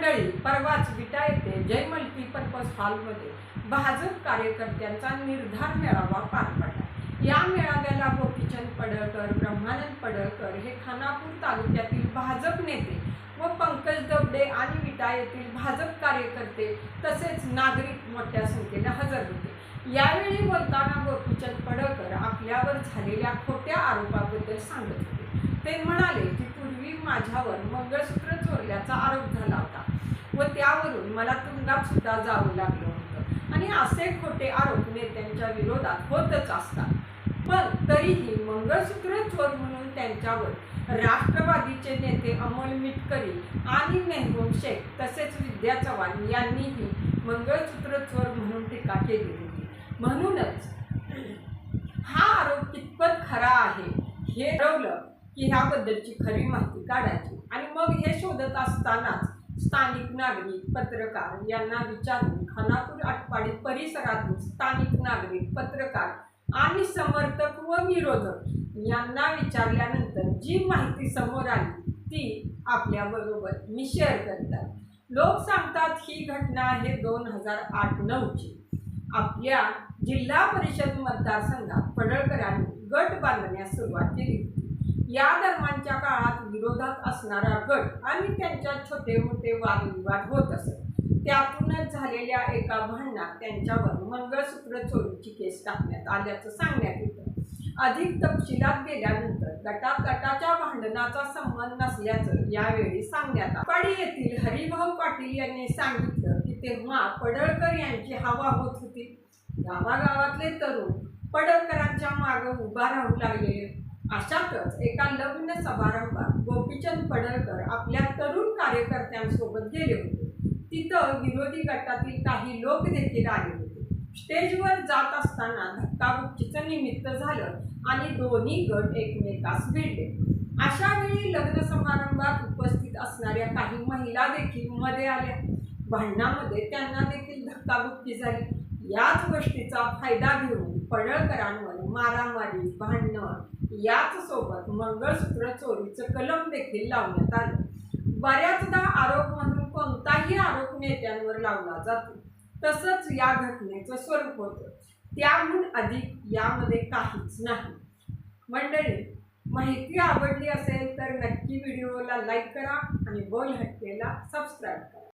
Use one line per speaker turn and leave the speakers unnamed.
मंडळी परवाच विटा येथे जय मल्टीपर्पज हॉलमध्ये भाजप कार्यकर्त्यांचा निर्धार मेळावा पार पडला. या मेळाव्याला गोपीचंद पडळकर ब्रह्मानंद पडळकर हे खानापूर तालुक्यातील भाजप नेते व पंकज दबडे आणि विटा येथील भाजप कार्यकर्ते तसेच नागरिक मोठ्या संख्येने हजर होते. यावेळी बोलताना गोपीचंद पडळकर आपल्यावर झालेल्या खोट्या आरोपाबद्दल सांगत होते. ते म्हणाले की पूर्वी माझ्यावर मंगळसूत्र चोरल्याचा आरोप झाला होता व त्यावरून मला तुरुंगात सुद्धा जावं लागलं होतं. आणि असे खोटे आरोप नेत्यांच्या विरोधात होतच असतात. पण तरीही मंगळसूत्र चोर म्हणून त्यांच्यावर राष्ट्रवादीचे नेते अमोल मिटकरी आणि मेहबूब शेख तसेच विद्या चव्हाण यांनीही मंगळसूत्र चोर म्हणून टीका केली होती. म्हणूनच हा आरोप कितपत खरा आहे हे ठरवलं की ह्याबद्दलची खरी माहिती काढायची आणि मग हे शोधत असतानाच स्थानिक नागरिक पत्रकार यांना विचारून खानापूर आटपाडी परिसरातून स्थानिक नागरिक पत्रकार आणि समर्थक व विरोधक यांना विचारल्यानंतर जी माहिती समोर आली ती आपल्याबरोबर मी शेअर करतात. लोक सांगतात ही घटना आहे दोन हजार आठ नऊची. आपल्या जिल्हा परिषद मतदारसंघात पडळकरांनी गट बांधण्यास सुरुवात केली. या दरम्यानच्या काळात विरोधात असणारा गट आणि त्यांच्यात छोटे मोठे वादविवाद होत असत. त्यातूनच झालेल्या एका भांडणात त्यांच्यावर मंगळसूत्र चोरीची केस टाकण्यात आल्याचं सांगण्यात येतं. अधिक तपशिलात गेल्यानंतर गटात गटाच्या भांडणाचा संबंध नसल्याचं यावेळी सांगण्यात आलं. पाडी येथील हरिभाऊ पाटील यांनी सांगितलं की तेव्हा पडळकर यांची हवा होत होती. गावागावातले तरुण पडळकरांच्या मागं उभा राहू लागले. अशातच एका लग्न समारंभात गोपीचंद पडळकर आपल्या तरुण कार्यकर्त्यांसोबत गेले होते. तिथं विरोधी गटातील काही लोक देखील आले होते. स्टेजवर जात असताना धक्काबुक्कीचं निमित्त झालं आणि दोन्ही गट एकमेकास भिडले. अशा वेळी लग्न समारंभात उपस्थित असणाऱ्या काही महिला देखील मध्ये आल्या. भांडणामध्ये त्यांना देखील धक्काबुक्की झाली. याच गोष्टीचा फायदा घेऊन पडळकरांवर मारामारी भांडणं याच सोबत मंगळसूत्र चोरीचं कलम देखील लावण्यात आलं. बऱ्याचदा आरोप म्हणून लावला जातो. तसंच या घटनेचं स्वरूप होतं. त्याहून अधिक यामध्ये काहीच नाही. मंडळी माहिती आवडली असेल तर नक्की व्हिडिओला लाईक करा आणि बोल हटकेला सबस्क्राईब करा.